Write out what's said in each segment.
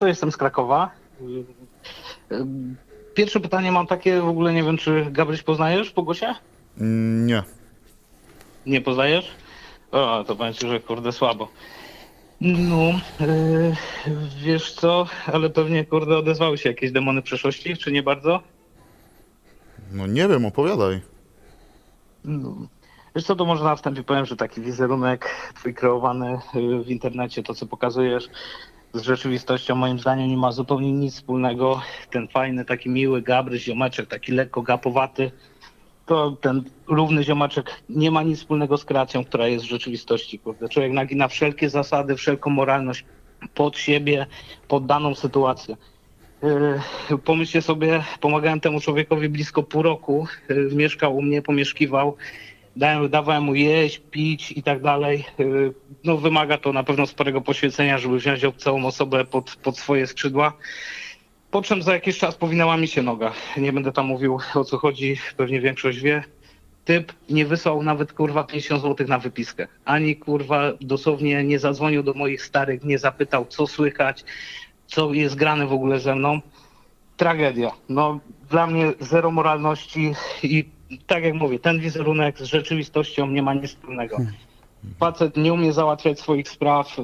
To jestem z Krakowa. Pierwsze pytanie mam takie, w ogóle nie wiem, czy Gabryś poznajesz Pogosia? Mm, Nie. Nie poznajesz? O, to będzie, że kurde słabo. No, yy, wiesz co, ale pewnie kurde odezwały się jakieś demony przeszłości, czy nie bardzo? No nie wiem, opowiadaj. No. Wiesz co, to może na wstępie powiem, że taki wizerunek twój kreowany y, w internecie, to co pokazujesz z rzeczywistością moim zdaniem nie ma zupełnie nic wspólnego. Ten fajny, taki miły Gabry, ziomeczek, taki lekko gapowaty, to ten równy ziomeczek nie ma nic wspólnego z kreacją, która jest w rzeczywistości. Kurde. Człowiek nagina wszelkie zasady, wszelką moralność pod siebie, pod daną sytuację. Yy, Pomyślcie sobie, pomagałem temu człowiekowi blisko pół roku. Yy, Mieszkał u mnie, pomieszkiwał. Dałem, dawałem mu jeść, pić i tak dalej. Yy, No, wymaga to na pewno sporego poświęcenia, żeby wziąć całą osobę pod, pod swoje skrzydła. Po czym za jakiś czas powinęła mi się noga. Nie będę tam mówił o co chodzi, pewnie większość wie. Typ nie wysłał nawet kurwa 50 zł na wypiskę. Ani kurwa dosłownie nie zadzwonił do moich starych, nie zapytał co słychać, co jest grane w ogóle ze mną. Tragedia. No dla mnie zero moralności i tak jak mówię, ten wizerunek z rzeczywistością nie ma nic wspólnego. Facet nie umie załatwiać swoich spraw. y,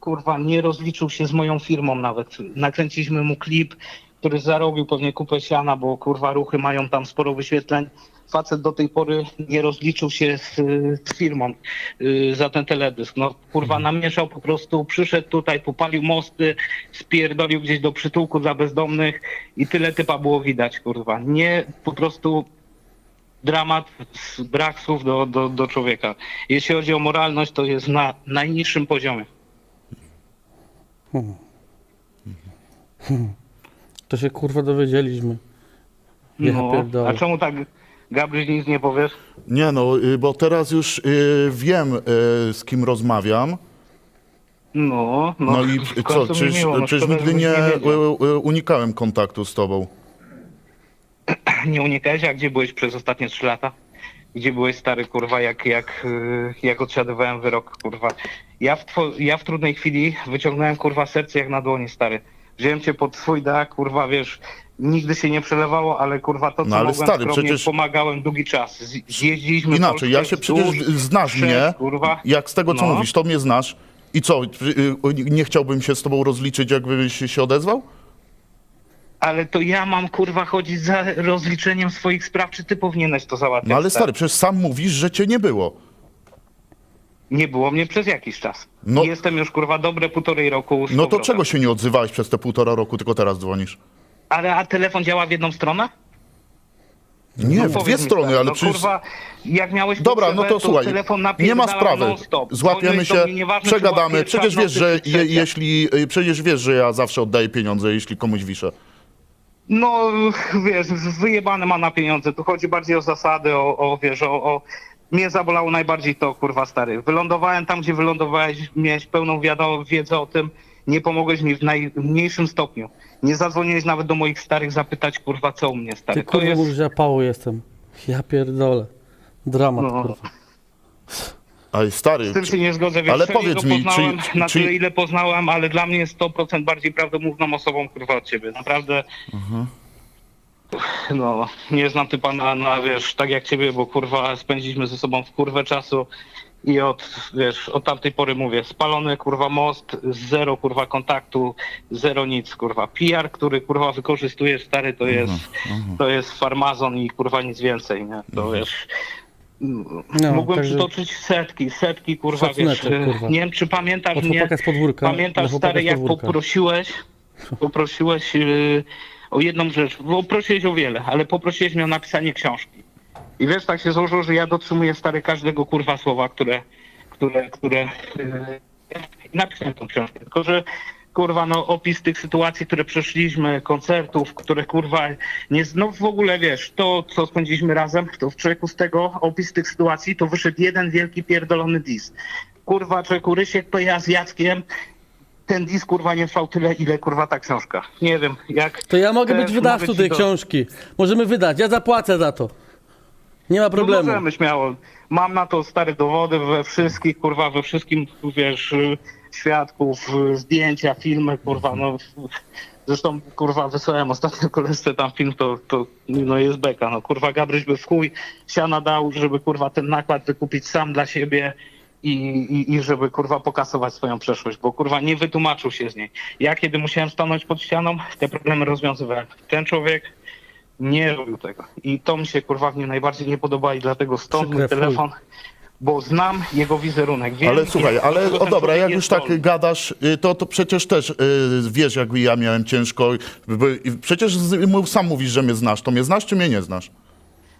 Kurwa, nie rozliczył się z moją firmą nawet. Nakręciliśmy mu klip, który zarobił pewnie kupę siana, bo kurwa ruchy mają tam sporo wyświetleń. Facet do tej pory nie rozliczył się z, y, z firmą y, za ten teledysk. No kurwa namieszał po prostu, przyszedł tutaj, popalił mosty, spierdolił gdzieś do przytułku dla bezdomnych i tyle typa było widać, kurwa. Nie po prostu dramat, brak słów do, do, do człowieka. Jeśli chodzi o moralność, to jest na najniższym poziomie. To się kurwa dowiedzieliśmy. Ja No, pierdolę. a czemu tak, Gabryś, nic nie powiesz? Nie no, y, bo teraz już y, wiem, y, z kim rozmawiam. No, no, No i co, czyż, miło, no czyż nigdy nie y, unikałem kontaktu z tobą? Nie unikałeś, a gdzie byłeś przez ostatnie trzy lata? Gdzie byłeś stary, kurwa, jak, jak, y, jak odsiadywałem wyrok, kurwa. Ja w, ja w trudnej chwili wyciągnąłem, kurwa, serce jak na dłoni, stary. Wziąłem cię pod swój dach, kurwa, wiesz, nigdy się nie przelewało, ale kurwa, to co No ale mogłem stary, skromnie, przecież- pomagałem długi czas. Zjeździliśmy Inaczej, ja się przecież znasz wszerz, mnie, kurwa. jak z tego co No. mówisz, to mnie znasz. I co, y, y, nie chciałbym się z tobą rozliczyć, jakbyś się odezwał? Ale to ja mam, kurwa, chodzić za rozliczeniem swoich spraw, czy ty powinieneś to załatwiać? No ale stary, przecież sam mówisz, że cię nie było. Nie było mnie przez jakiś czas. No- Jestem już, kurwa, dobre półtorej roku z No to powrotem. czego się nie odzywałeś przez te półtora roku, tylko teraz dzwonisz? Ale a telefon działa w jedną stronę? Nie, No w powiedz dwie mi strony, tak, ale no, przecież... kurwa, jak miałeś Dobra, no potrzebę, to słuchaj, telefon nie ma napierdalał sprawy. non-stop. Złapiemy Dzwoniłeś się, mnie, nieważne, czy była przegadamy. pierwsza Przecież w wiesz, nocy, że czy je, trzecia. jeśli, y, przecież wiesz, że ja zawsze oddaję pieniądze, jeśli komuś wiszę. No, wiesz, wyjebane ma na pieniądze. Tu chodzi bardziej o zasady, o, o wiesz, o, o... Mnie zabolało najbardziej to, kurwa, stary. Wylądowałem tam, gdzie wylądowałeś, miałeś pełną wiado- wiedzę o tym, nie pomogłeś mi w najmniejszym stopniu. Nie zadzwoniłeś nawet do moich starych zapytać, kurwa, co u mnie, stary. Ty To kurwa jest... że ja jestem. Ja pierdolę. Dramat, No. kurwa. Ej, stary, Z tym się nie zgodzę, wiesz, Ale ale powiedz mi, poznałem czy- na czy- tyle, ile poznałem, ale dla mnie jest 100% bardziej prawdomówną osobą, kurwa, od ciebie. Naprawdę, Mhm. no, nie znam typa na, na, wiesz, tak jak ciebie, bo, kurwa, spędziliśmy ze sobą w kurwę czasu i od, wiesz, od tamtej pory mówię, spalony, kurwa, most, zero, kurwa, kontaktu, zero nic, kurwa. PR, który, kurwa, wykorzystujesz, stary, to jest, to jest farmazon i, kurwa, nic więcej, nie? To, wiesz... No, Mógłbym także- przytoczyć setki, setki, kurwa, wiesz, kurwa. nie wiem, czy pamiętasz Od mnie, z podwórka. pamiętasz, stary, jak poprosiłeś, poprosiłeś yy, o jedną rzecz, bo prosiłeś o wiele, ale poprosiłeś mnie o napisanie książki. I wiesz, tak się złożyło, że ja dotrzymuję, stary, każdego, kurwa, słowa, które, które, które, yy, napisałem tą książkę, tylko, że kurwa, no opis tych sytuacji, które przeszliśmy, koncertów, które kurwa, nie, no w ogóle wiesz, to co spędziliśmy razem, to w człowieku z tego, opis tych sytuacji, to wyszedł jeden wielki pierdolony dis. Kurwa, człowieku, Rysiek Peja z Jackiem, ten dis kurwa nie trwał tyle, ile kurwa ta książka. Nie wiem, jak... To ja mogę być wydawcą tej to- książki. Możemy wydać, ja zapłacę za to. Nie ma No problemu. możemy śmiało. Mam na to stare dowody we wszystkich, kurwa, we wszystkim, wiesz, y, świadków, y, zdjęcia, filmy, kurwa, no. Zresztą, kurwa, wysłałem ostatnio koleżce tam film, to, to no jest beka, no kurwa, Gabryś by w chuj siana dał, żeby, kurwa, ten nakład wykupić sam dla siebie i, i, i żeby, kurwa, pokasować swoją przeszłość, bo, kurwa, nie wytłumaczył się z niej. Ja, kiedy musiałem stanąć pod ścianą, te problemy rozwiązywałem. Ten człowiek nie robił tego. I to mi się kurwa w nim najbardziej nie podoba i dlatego stąd mój Przykre, fuj. telefon, bo znam jego wizerunek. Wiem, Ale słuchaj, jak- ale o dobra, jak jest już tak gadasz, y, to, to przecież też y, wiesz, jak ja miałem ciężko. bo- i Przecież z- sam mówisz, że mnie znasz. To mnie znasz, czy mnie nie znasz?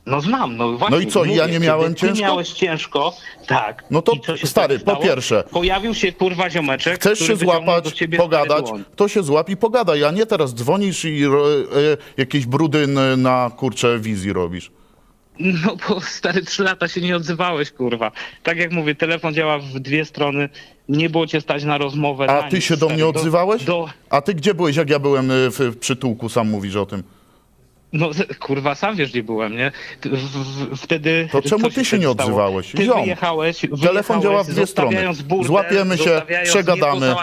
No znam, no właśnie. No i co, i ja mówię nie miałem ty ciężko? miałeś ciężko, tak. No to stary, po pierwsze, Pojawił się kurwa ziomeczek, Chcesz się złapać, do pogadać, to się złap i pogadaj, a nie teraz dzwonisz i ro- e, jakieś brudy na kurcze wizji robisz. No bo stary trzy lata się nie odzywałeś, kurwa. Tak jak mówię, telefon działa w dwie strony, nie było cię stać na rozmowę. A na ty nic, się do stary. mnie odzywałeś? Do, A ty gdzie byłeś, jak ja byłem w, w przytułku, sam mówisz o tym. No kurwa, sam wiesz gdzie byłem, nie? Wtedy... To czemu ty się nie odzywałeś? Ty Ziom. wyjechałeś, Telefon wyjechałeś, działa w dwie strony. Burdę, Złapiemy się, przegadamy.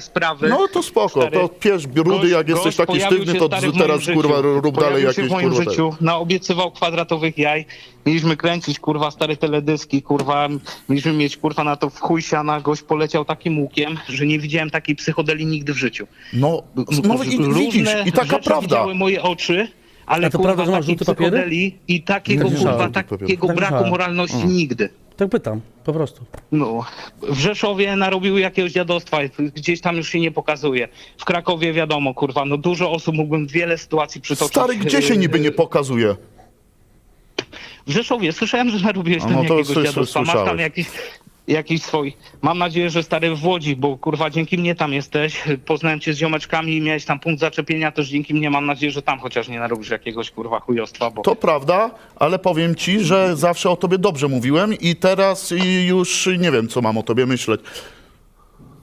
sprawy. No to spoko, Stary, to pierz brudy, gość- jak jesteś gość taki pojawił sztywny, to teraz kurwa rób dalej jakieś w moim kurwa. życiu, naobiecywał kwadratowych jaj. Mieliśmy kręcić kurwa stare teledyski, kurwa, mieliśmy mieć kurwa na to w chuj siana. Gość poleciał takim łukiem, że nie widziałem takiej psychodeli nigdy w życiu. No, no i widzisz, i taka prawda. widziały moje oczy, ale A to kurwa prawda, że masz takiej żółte papiery? psychodeli i takiego Tak kurwa, słyszałem. takiego Tak braku moralności nigdy. Tak pytam, po prostu. No, w Rzeszowie narobiły jakiegoś dziadostwa, gdzieś tam już się nie pokazuje. W Krakowie wiadomo, kurwa, no dużo osób, mógłbym wiele sytuacji przytoczyć. Stary, gdzie się niby nie pokazuje? W Rzeszowie, słyszałem, że narobiłeś A tam no to jakiegoś dziadostwa. Masz tam słyszałeś. jakiś, jakiś swój. Mam nadzieję, że stary w Łodzi, bo kurwa dzięki mnie tam jesteś. Poznałem cię z ziomeczkami i miałeś tam punkt zaczepienia, też dzięki mnie mam nadzieję, że tam chociaż nie narobisz jakiegoś kurwa chujostwa, bo... To prawda, ale powiem ci, że zawsze o tobie dobrze mówiłem i teraz już nie wiem, co mam o tobie myśleć.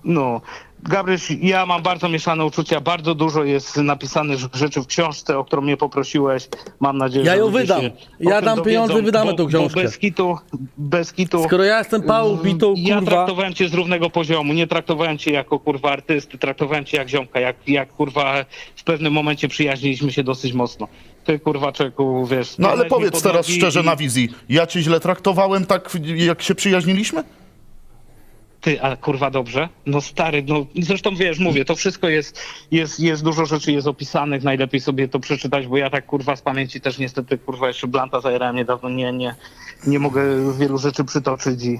No, Gabryś, ja mam bardzo mieszane uczucia. Bardzo dużo jest napisanych rzeczy w książce, o którą mnie poprosiłeś. Mam nadzieję, Ja że ją ludzie wydam. Ja dam dowiedzą, pieniądze, wydamy bo, tą książkę. Bo bez kitu, bez kitu. Skoro ja jestem pałą bitą, Ja kurwa, traktowałem cię z równego poziomu. Nie traktowałem cię jako kurwa artysty, traktowałem cię jak ziomka, jak, jak kurwa w pewnym momencie przyjaźniliśmy się dosyć mocno. Ty kurwa czeku, wiesz. No ale powiedz teraz szczerze i- na wizji, ja cię źle traktowałem tak, jak się przyjaźniliśmy? Ty, a kurwa dobrze? No stary, no zresztą wiesz, mówię, to wszystko jest, jest, jest dużo rzeczy jest opisanych, najlepiej sobie to przeczytać, bo ja tak kurwa z pamięci też niestety kurwa jeszcze Blanta zajerałem niedawno, nie, nie, nie mogę wielu rzeczy przytoczyć i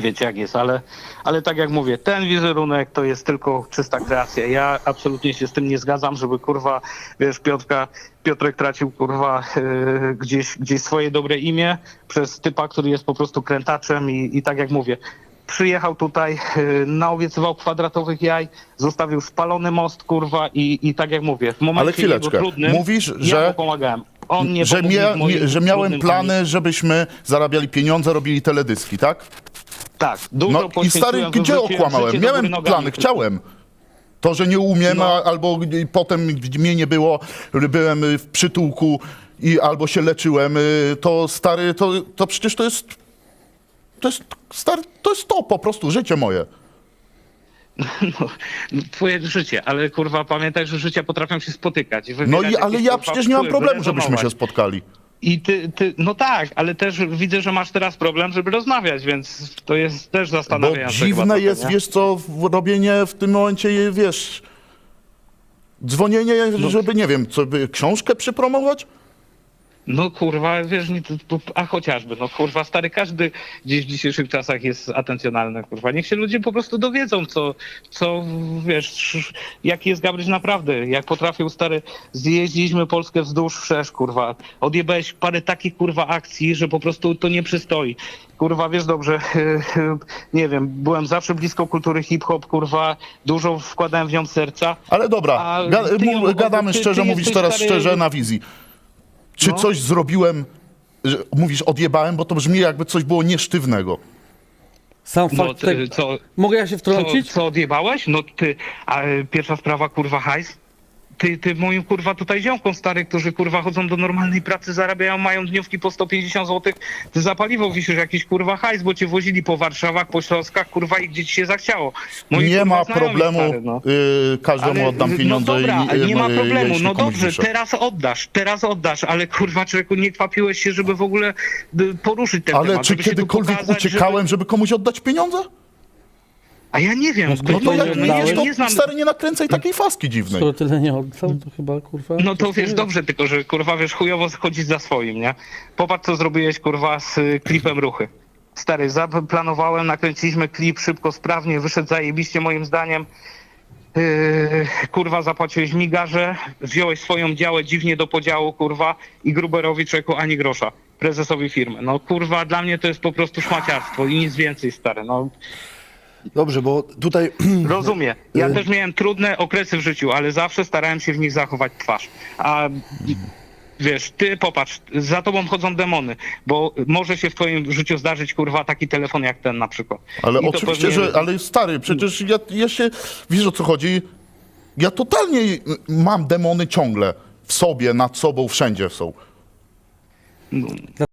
wiecie jak jest, ale, ale tak jak mówię, ten wizerunek to jest tylko czysta kreacja. Ja absolutnie się z tym nie zgadzam, żeby kurwa, wiesz, Piotrka, Piotrek tracił kurwa yy, gdzieś, gdzieś swoje dobre imię przez typa, który jest po prostu krętaczem i, i tak jak mówię, przyjechał tutaj, yy, naobiecywał kwadratowych jaj, zostawił spalony most kurwa i, i tak jak mówię, w momencie Ale chwileczkę, trudnym mówisz, ja że- mu pomagałem. On nie Że, mia, że miałem plany, żebyśmy zarabiali pieniądze, robili teledyski, tak? Tak, dużo No i stary, gdzie okłamałem? Miałem plany, chciałem. To, że nie umiem, No. a, albo y, potem mnie nie było, byłem y, w przytułku i albo się leczyłem, y, to stary, to, to przecież to jest, to jest, stary, to jest to po prostu, życie moje. No, twoje życie, ale kurwa pamiętaj, że życia potrafią się spotykać. No i, ale ja przecież nie mam problemu, żebyśmy się spotkali. I ty, ty, no tak, ale też widzę, że masz teraz problem, żeby rozmawiać, więc to jest też Bo zastanawiające. chyba dziwne jest, nie? wiesz co, robienie w tym momencie, wiesz, dzwonienie, No. żeby, nie wiem, co, by książkę przypromować? No kurwa, wiesz, a chociażby, no kurwa, stary, każdy gdzieś w dzisiejszych czasach jest atencjonalny, kurwa. Niech się ludzie po prostu dowiedzą, co, co wiesz, jaki jest Gabryś naprawdę, jak potrafił, stary, zjeździliśmy Polskę wzdłuż wszerz, kurwa. Odjebałeś parę takich, kurwa, akcji, że po prostu to nie przystoi. Kurwa, wiesz dobrze, nie wiem, byłem zawsze blisko kultury hip-hop, kurwa, dużo wkładałem w nią serca. Ale dobra, ga, gadamy ty- szczerze, ty mówisz teraz stary- szczerze na wizji. Czy No. coś zrobiłem, że, mówisz odjebałem, bo to brzmi jakby coś było niesztywnego. sam No, fakt ty, tego. co, Mogę ja się co, wtrącić? co odjebałeś? No ty, a y, pierwsza sprawa, kurwa, hajs? Ty, ty moim kurwa tutaj ziomkom stary, którzy kurwa chodzą do normalnej pracy, zarabiają, mają dniówki po 150 zł, ty za paliwo wisisz jakiś kurwa hajs, bo cię wozili po Warszawach, po Śląskach, kurwa i gdzie ci się zachciało. Moi, nie kurwa, ma problemu, stary, no. y, każdemu Ale, oddam pieniądze no dobra, i, i nie ma y, problemu, jeśli no dobrze, teraz oddasz, teraz oddasz, ale kurwa człowieku nie kwapiłeś się, żeby w ogóle y, poruszyć ten Ale temat. czy żeby się tu kiedykolwiek pokazać, uciekałem, żeby... komuś oddać pieniądze? A ja nie wiem, No bo No to jak nie nie dałeś? wiesz, to nie znam. stary, nie nakręcaj takiej faski dziwnej. Skoro tyle nie oddał, to chyba kurwa... No to wiesz, dobrze, tylko że kurwa wiesz, chujowo chodzić za swoim, nie? Popatrz co zrobiłeś kurwa z y, klipem ruchy. Stary, zaplanowałem, nakręciliśmy klip szybko, sprawnie, wyszedł zajebiście moim zdaniem. Yy, kurwa, zapłaciłeś migarze, wziąłeś swoją działę dziwnie do podziału, kurwa, i Gruberowi człowieku ani grosza, prezesowi firmy. No kurwa, dla mnie to jest po prostu szmaciarstwo i nic więcej, stary. No Dobrze, bo tutaj Rozumiem. Ja też miałem trudne okresy w życiu, ale zawsze starałem się w nich zachować twarz. A wiesz, ty popatrz, za tobą chodzą demony, bo może się w twoim życiu zdarzyć, kurwa, taki telefon jak ten na przykład. Ale I to oczywiście, pewnie- że, ale stary, przecież ja, ja się, wiesz o co chodzi? Ja totalnie mam demony ciągle w sobie, nad sobą, wszędzie są.